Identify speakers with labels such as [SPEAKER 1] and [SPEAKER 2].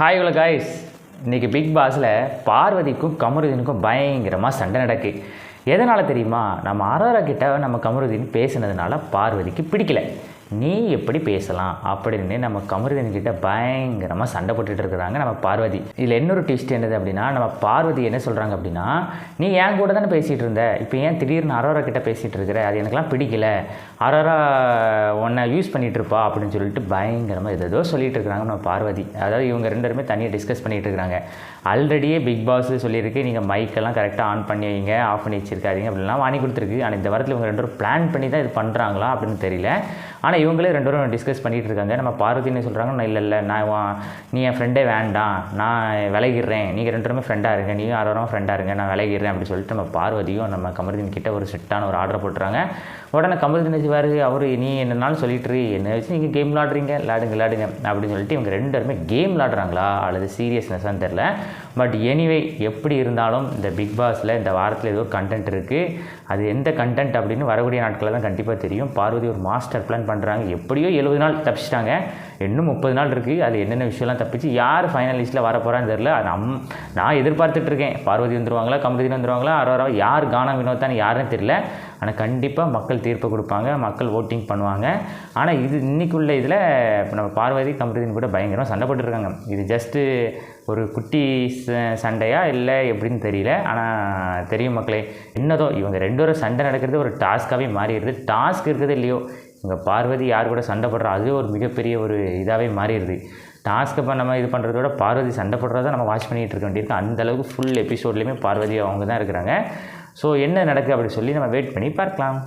[SPEAKER 1] Hi உலக guys இன்றைக்கி big பாஸில் பார்வதிக்கும் கமருதீனுக்கும் பயங்கரமாக சண்டை நடக்கு. எதனால் தெரியுமா? நம்ம அரோரா கிட்ட நம்ம கமருதீன் பேசுனதுனால பார்வதிக்கு பிடிக்கல. நீ எப்படி பேசலாம் அப்படின்னு நம்ம கமருதன்கிட்ட பயங்கரமாக சண்டை போட்டுட்டு இருக்கிறாங்க நம்ம பார்வதி. இதில் இன்னொரு ட்விஸ்ட் என்னது அப்படின்னா நம்ம பார்வதி என்ன சொல்கிறாங்க அப்படின்னா நீ என் கூட தானே பேசிகிட்டு இருந்த? இப்போ ஏன் திடீர்னு அரோரா கிட்ட பேசிகிட்டு இருக்கிற? அது எனக்குலாம் பிடிக்கல. அரோரா உன்னை யூஸ் பண்ணிகிட்டு இருப்பா அப்படின்னு சொல்லிட்டு பயங்கரமாக ஏதோ சொல்லிகிட்டு இருக்கிறாங்க நம்ம பார்வதி. அதாவது இவங்க ரெண்டு பேருமே தனியாக டிஸ்கஸ் பண்ணிகிட்டு இருக்கிறாங்க. ஆல்ரெடியே பிக் பாஸ் சொல்லியிருக்கு நீங்கள் மைக்கெல்லாம் கரெக்டாக ஆன் பண்ணி வைங்க ஆஃப் பண்ணி வச்சிருக்காதீங்க அப்படிலாம் வாங்கி கொடுத்துருக்கு. ஆனால் இந்த வாரத்தில் இவங்க ரெண்டு பேரும் பிளான் பண்ணி தான் இது பண்ணுறாங்களா அப்படின்னு தெரியல. ஆனால் இவங்களே ரெண்டு பேரும் டிஸ்கஸ் பண்ணிகிட்டு இருக்காங்க நம்ம பார்வதினு சொல்கிறாங்க நான் இல்லை இல்லை. நான் வா- நீ என் ஃப்ரெண்டே வேண்டாம். நான் விலகிடுறேன். நீங்கள் ரெண்டு பேருமே ஃப்ரெண்டாக இருங்க. நீயும் யாரோரும் ஃப்ரெண்டாக இருங்க. நான் விலகிடுறேன். அப்படின்னு சொல்லிட்டு நம்ம பார்வதியும் நம்ம கமருதீன் கிட்ட ஒரு செட்டான ஒரு ஆர்டர் போட்டுறாங்க உடனே கமல் வச்சுவார் அவர் நீ என்னனாலும் சொல்லிட்டு என்ன என்னை வச்சு நீங்கள் கேம் விளாடுறீங்க விளாடுங்க விளாடுங்க அப்படின்னு சொல்லிட்டு இவங்க ரெண்டு பேருமே கேம் விளாடுறாங்களா அல்லது சீரியஸ்னஸ்ஸான்னு தெரில பட் எனிவே எப்படி இருந்தாலும் இந்த பிக் பாஸில் இந்த வாரத்தில் ஏதோ கண்டென்ட் இருக்குது அது எந்த கண்டென்ட் அப்படின்னு வரக்கூடிய நாட்களில் தான் கண்டிப்பாக தெரியும். பார்வதி ஒரு மாஸ்டர் பிளான் பண்ணுறாங்க எப்படியோ எழுபது நாள் தப்பிச்சிட்டாங்க. இன்னும் முப்பது நாள் இருக்குது அது என்னென்ன விஷயம்லாம் தப்பிச்சு யார் ஃபைனல் லிஸ்ட்டில் வர போகிறான்னு தெரில நம் நான் எதிர்பார்த்துட்ருக்கேன் பார்வதி வந்துருவாங்களா கமருதீன் வந்துருவாங்களா அரோரா யார் கானா வினோத்தான் யாருன்னு தெரில ஆனால் கண்டிப்பாக மக்கள் தீர்ப்பு கொடுப்பாங்க மக்கள் ஓட்டிங் பண்ணுவாங்க. ஆனால் இது இன்றைக்குள்ள இதில் இப்போ நம்ம பார்வதி கமருதீன் கூட பயங்கரமாக சண்டை போட்டுருக்காங்க. இது ஜஸ்ட்டு ஒரு குட்டி ச- சண்டையா இல்லை எப்படின்னு தெரியல. ஆனால் தெரியும் மக்களே என்னதோ இவங்க ரெண்டு பேரும் சண்டை நடக்கிறது ஒரு டாஸ்க்காகவே மாறிடுது. டாஸ்க் இருக்குது இல்லையோ? இங்கே பார்வதி யார் கூட சண்டை போடுறா? அதுவே ஒரு மிகப்பெரிய ஒரு இதாகவே மாறிடுது. டாஸ்க்கை இப்போ நம்ம இது பண்ணுறதோட பார்வதி சண்டை போடுறத நம்ம வாட்ச் பண்ணிகிட்டு இருக்க வேண்டியிருக்கு. அந்தளவுக்கு ஃபுல் எபிசோட்லேயுமே பார்வதி அவங்க தான் இருக்கிறாங்க. ஸோ என்ன நடக்குது அப்படி சொல்லி நம்ம வெயிட் பண்ணி பார்க்கலாம்.